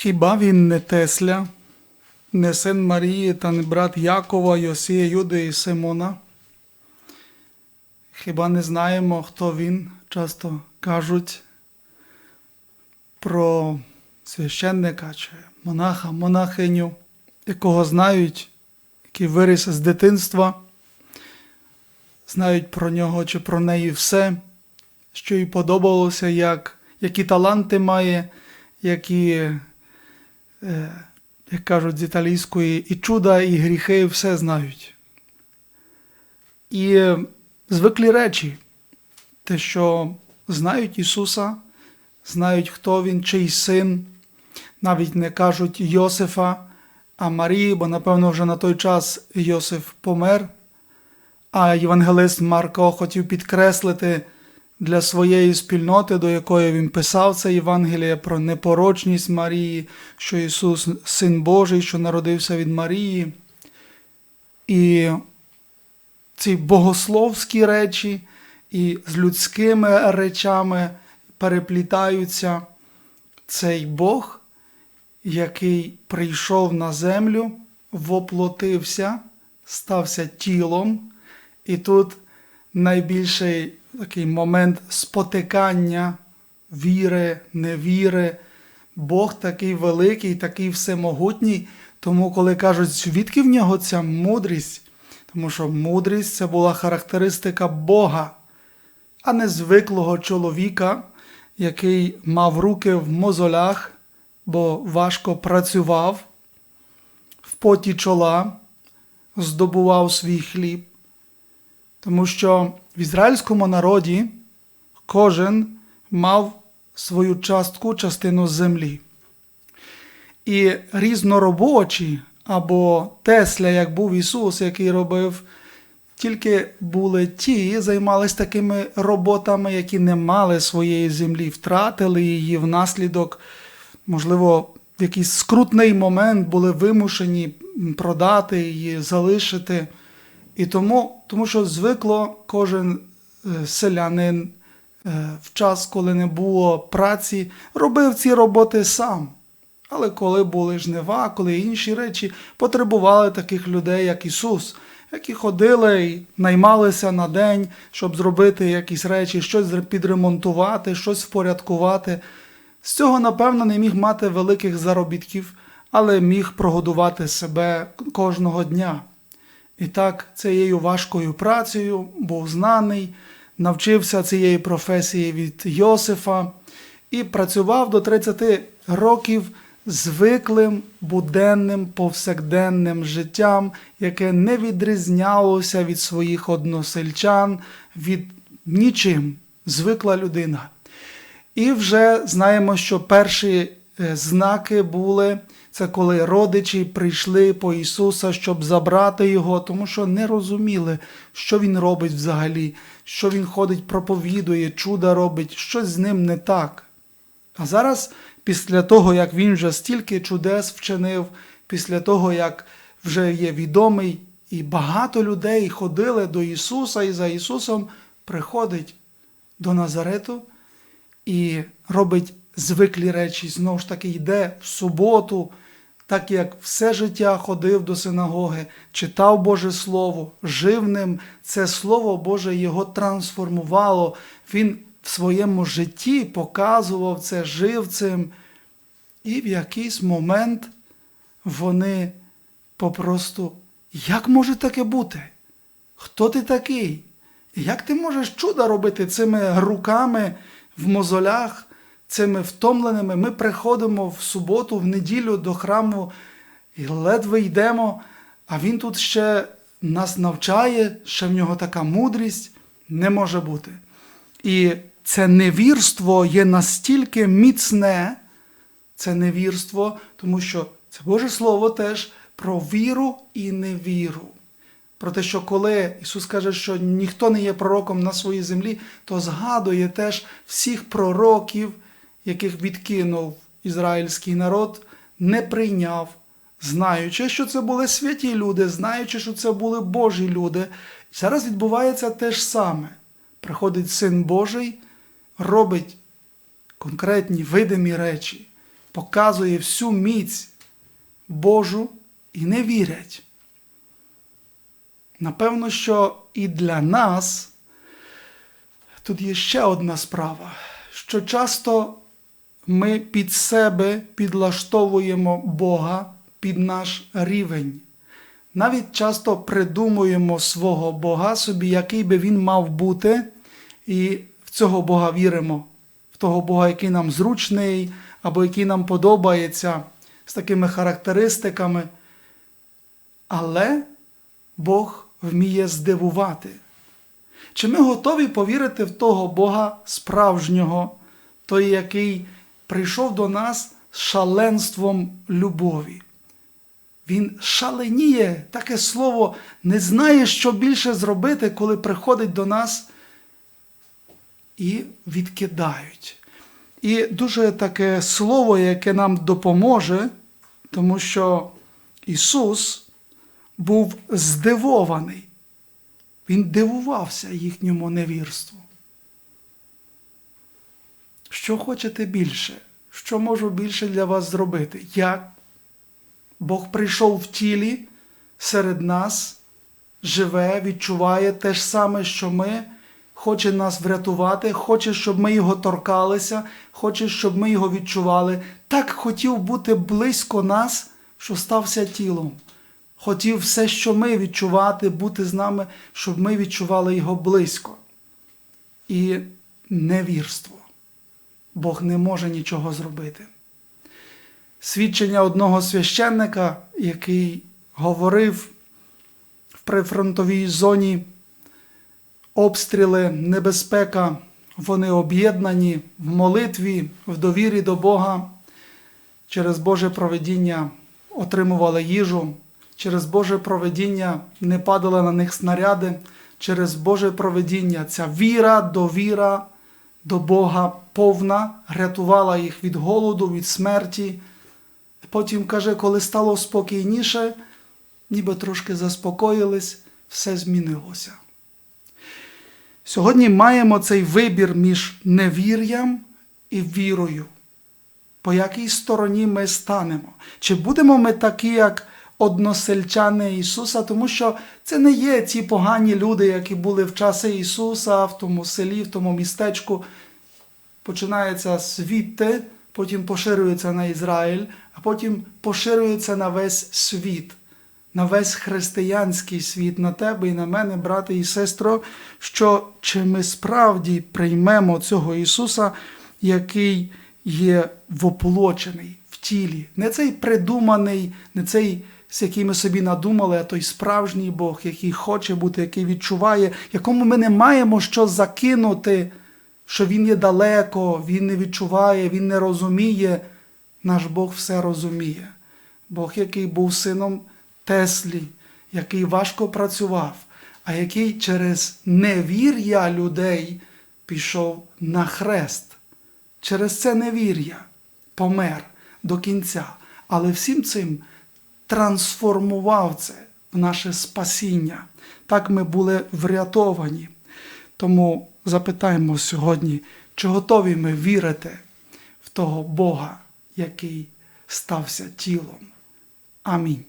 Хіба він не Тесля, не син Марії та не брат Якова, Йосія, Юди і Симона? Хіба не знаємо, хто він? Часто кажуть про священника чи монаха, монахиню, якого знають, який виріс з дитинства, знають про нього чи про неї все, що їй подобалося, як, які таланти має, які, як кажуть з італійської, і чуда, і гріхи, все знають. І е, звиклі речі, те, що знають Ісуса, знають, хто Він, чий син, навіть не кажуть Йосифа, а Марії, бо, напевно, вже на той час Йосиф помер, а євангелист Марко хотів підкреслити для своєї спільноти, до якої він писав це Євангеліє про непорочність Марії, що Ісус Син Божий, що народився від Марії. І ці богословські речі і з людськими речами переплітаються цей Бог, який прийшов на землю, воплотився, стався тілом, і тут найбільший такий момент спотикання віри, невіри. Бог такий великий, такий всемогутній. Тому, коли кажуть, звідки в нього ця мудрість, тому що мудрість це була характеристика Бога, а не звиклого чоловіка, який мав руки в мозолях, бо важко працював, в поті чола, здобував свій хліб. Тому що в ізраїльському народі кожен мав свою частку, частину землі. І різноробочі або Тесля, як був Ісус, який робив, тільки були ті, займалися такими роботами, які не мали своєї землі, втратили її внаслідок, можливо, в якийсь скрутний момент були вимушені продати її, залишити. І тому, тому що звикло кожен е, селянин е, в час, коли не було праці, робив ці роботи сам. Але коли були жнива, коли інші речі, потребували таких людей, як Ісус, які ходили і наймалися на день, щоб зробити якісь речі, щось підремонтувати, щось впорядкувати. З цього, напевно, не міг мати великих заробітків, але міг прогодувати себе кожного дня. І так, цією важкою працею був знаний, навчився цієї професії від Йосифа і працював до 30 років звиклим буденним повсякденним життям, яке не відрізнялося від своїх односельчан, від нічим, звикла людина. І вже знаємо, що перші е, знаки були це коли родичі прийшли по Ісуса, щоб забрати Його, тому що не розуміли, що Він робить взагалі, що Він ходить, проповідує, чуда робить, щось з ним не так. А зараз, після того, як він вже стільки чудес вчинив, після того, як вже є відомий, і багато людей ходили до Ісуса і за Ісусом приходить до Назарету і робить звиклі речі, знову ж таки йде в суботу, так як все життя ходив до синагоги, читав Боже Слово, жив ним, це Слово Боже його трансформувало. Він в своєму житті показував це, жив цим. І в якийсь момент вони попросту, як може таке бути? Хто ти такий? Як ти можеш чудо робити цими руками в мозолях, цими втомленими? Ми приходимо в суботу, в неділю до храму і ледве йдемо, а він тут ще нас навчає, ще в нього така мудрість не може бути. І це невірство є настільки міцне, це невірство, тому що це Боже Слово теж про віру і невіру. Про те, що коли Ісус каже, що ніхто не є пророком на своїй землі, то згадує теж всіх пророків, яких відкинув ізраїльський народ, не прийняв, знаючи, що це були святі люди, знаючи, що це були Божі люди. Зараз відбувається те ж саме. Приходить Син Божий, робить конкретні видимі речі, показує всю міць Божу і не вірять. Напевно, що і для нас тут є ще одна справа, що часто ми під себе підлаштовуємо Бога під наш рівень. Навіть часто придумуємо свого Бога собі, який би він мав бути, і в цього Бога віримо, в того Бога, який нам зручний, або який нам подобається, з такими характеристиками. Але Бог вміє здивувати. Чи ми готові повірити в того Бога справжнього, той, який прийшов до нас з шаленством любові? Він шаленіє, таке слово, не знає, що більше зробити, коли приходить до нас і відкидають. І дуже таке слово, яке нам допоможе, тому що Ісус був здивований. Він дивувався їхньому невірству. Що хочете більше? Що можу більше для вас зробити? Як? Бог прийшов в тілі серед нас, живе, відчуває те ж саме, що ми, хоче нас врятувати, хоче, щоб ми його торкалися, хоче, щоб ми його відчували. Так хотів бути близько нас, що стався тілом. Хотів все, що ми відчувати, бути з нами, щоб ми відчували його близько. І невірство. Бог не може нічого зробити. Свідчення одного священника, який говорив в прифронтовій зоні обстріли, небезпека, вони об'єднані в молитві, в довірі до Бога, через Боже проведіння отримували їжу, через Боже проведіння не падали на них снаряди, через Боже проведіння ця віра, довіра до Бога повна рятувала їх від голоду, від смерті. Потім каже, коли стало спокійніше, ніби трошки заспокоїлись, все змінилося. Сьогодні маємо цей вибір між невір'ям і вірою. По якій стороні ми станемо? Чи будемо ми такі, як односельчани Ісуса, тому що це не є ті погані люди, які були в часи Ісуса, в тому селі, в тому містечку. Починається звідти, потім поширюється на Ізраїль, а потім поширюється на весь світ, на весь християнський світ, на тебе і на мене, брате і сестро, що чи ми справді приймемо цього Ісуса, який є воплочений в тілі, не цей придуманий, не цей, з який ми собі надумали, а той справжній Бог, який хоче бути, який відчуває, якому ми не маємо що закинути що Він є далеко, Він не відчуває, Він не розуміє. Наш Бог все розуміє. Бог, який був сином Теслі, який важко працював, а який через невір'я людей пішов на хрест. Через це невір'я помер до кінця. Але всім цим трансформував це в наше спасіння. Так ми були врятовані. Тому запитаємо сьогодні, чи готові ми вірити в того Бога, який стався тілом. Амінь.